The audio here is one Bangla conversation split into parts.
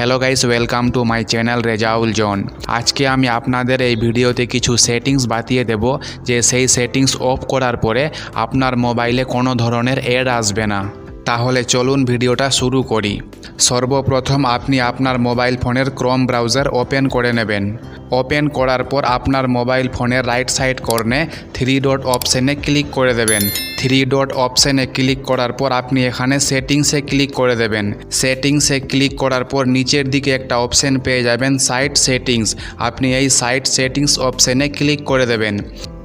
Hello guys welcome to my channel Rezaul Jon আজকে আমি আপনাদের এই ভিডিওতে কিছু সেটিংস বাতিয়ে দেব, যে সেই সেটিংস অফ করার পরে আপনার মোবাইলে কোনো ধরনের অ্যাড আসবে না। তাহলে চলুন ভিডিওটা শুরু করি। সর্বপ্রথম আপনি আপনার মোবাইল ফোনের ক্রোম ব্রাউজার ওপেন করে নেবেন। ওপেন করার পর আপনার মোবাইল ফোনের রাইট সাইড কর্নে থ্রি ডট অপশানে ক্লিক করে দেবেন। থ্রি ডট অপশানে ক্লিক করার পর আপনি এখানে সেটিংসে ক্লিক করে দেবেন। সেটিংসে ক্লিক করার পর নিচের দিকে একটা অপশান পেয়ে যাবেন সাইট সেটিংস। আপনি এই সাইট সেটিংস অপশানে ক্লিক করে দেবেন।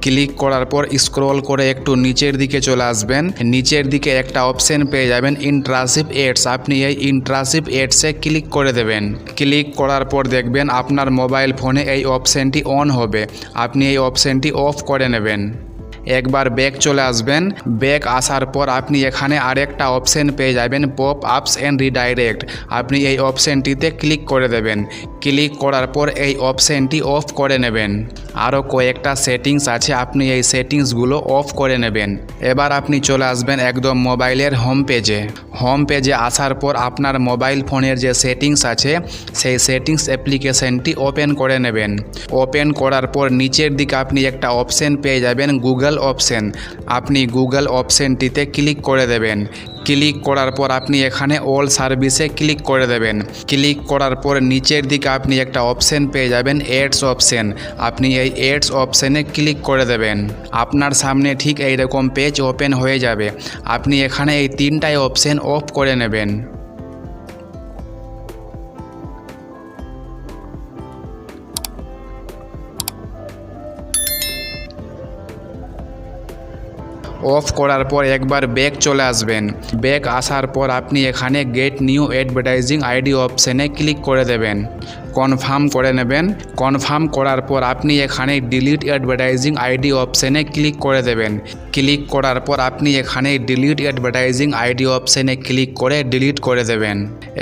ক্লিক করার পর স্ক্রল করে একটু নিচের দিকে চলে আসবেন। নিচের দিকে একটা অপশন পেয়ে যাবেন ইন্ট্রাসিভ এডস আপনি এই ইন্ট্রাসিভ এডসে ক্লিক করে দেবেন। ক্লিক করার পর দেখবেন আপনার মোবাইল ফোনে এই অপশানটি অন হবে। আপনি এই অপশানটি অফ করে নেবেন। একবার ব্যাক চলে আসবেন। ব্যাক আসার পর আপনি এখানে আরেকটা অপশন পেয়ে যাবেন পপ আপস অ্যান্ড রিডাইরেক্ট আপনি এই অপশানটিতে ক্লিক করে দেবেন। ক্লিক করার পর এই অপশানটি অফ করে নেবেন। আরও কয়েকটা সেটিংস আছে, আপনি এই সেটিংসগুলো অফ করে নেবেন। এবার আপনি চলে আসবেন একদম মোবাইলের হোম পেজে হোম পেজে আসার পর আপনার মোবাইল ফোনের যে সেটিংস আছে, সেই সেটিংস অ্যাপ্লিকেশনটি ওপেন করে নেবেন। ওপেন করার পর নিচের দিকে আপনি একটা অপশন পেয়ে যাবেন গুগল অপশন আপনি গুগল অপশনটিতে ক্লিক করে দেবেন। ক্লিক করার পর আপনি এখানে অল সার্ভিসে ক্লিক করে দেবেন। ক্লিক করার পর নিচের দিকে আপনি একটা অপশন পেয়ে যাবেন এডস অপশন। আপনি এই এডস অপশনে ক্লিক করে দেবেন। আপনার সামনে ঠিক এইরকম পেজ ওপেন হয়ে যাবে। আপনি এখানে এই তিনটাই অপশন অফ করে নেবেন। অফ করার পর একবার ব্যাক চলে আসবেন। ব্যাক আসার পর আপনি এখানে গেট নিউ অ্যাডভার্টাইজিং আইডি অপশানে ক্লিক করে দেবেন। কনফার্ম করে নেবেন। কনফার্ম করার পর আপনি এখানে ডিলিট অ্যাডভার্টাইজিং আইডি অপশানে ক্লিক করে দেবেন। ক্লিক করার পর আপনি এখানে ডিলিট অ্যাডভার্টাইজিং আইডি অপশানে ক্লিক করে ডিলিট করে দেবেন।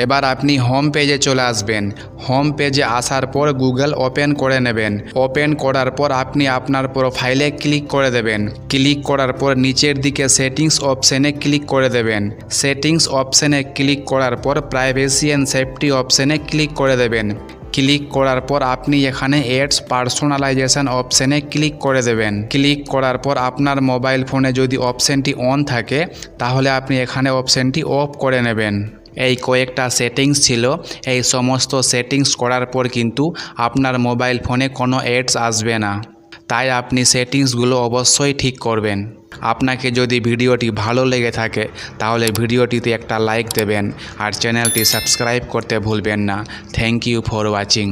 এবার আপনি হোম পেজে চলে আসবেন। হোম পেজে আসার পর গুগল ওপেন করে নেবেন। ওপেন করার পর আপনি আপনার প্রোফাইলে ক্লিক করে দেবেন। ক্লিক করার পর নিচের দিকে সেটিংস অপশানে ক্লিক করে দেবেন। সেটিংস অপশানে ক্লিক করার পর প্রাইভেসি অ্যান্ড সেফটি অপশানে ক্লিক করে দেবেন। ক্লিক করার পর আপনি এখানে এডস পার্সোনালাইজেশন অপশানে ক্লিক করে দেবেন। ক্লিক করার পর আপনার মোবাইল ফোনে যদি অপশানটি অন থাকে, তাহলে আপনি এখানে অপশানটি অফ করে নেবেন। এই কয়েকটা সেটিংস ছিল। এই সমস্ত সেটিংস করার পর কিন্তু আপনার মোবাইল ফোনে কোনো অ্যাডস আসবে না। তাই আপনি সেটিংসগুলো অবশ্যই ঠিক করবেন। আপনাকে যদি ভিডিওটি ভালো লেগে থাকে, তাহলে ভিডিওটিতে একটা লাইক দেবেন আর চ্যানেলটি সাবস্ক্রাইব করতে ভুলবেন না। Thank you for watching.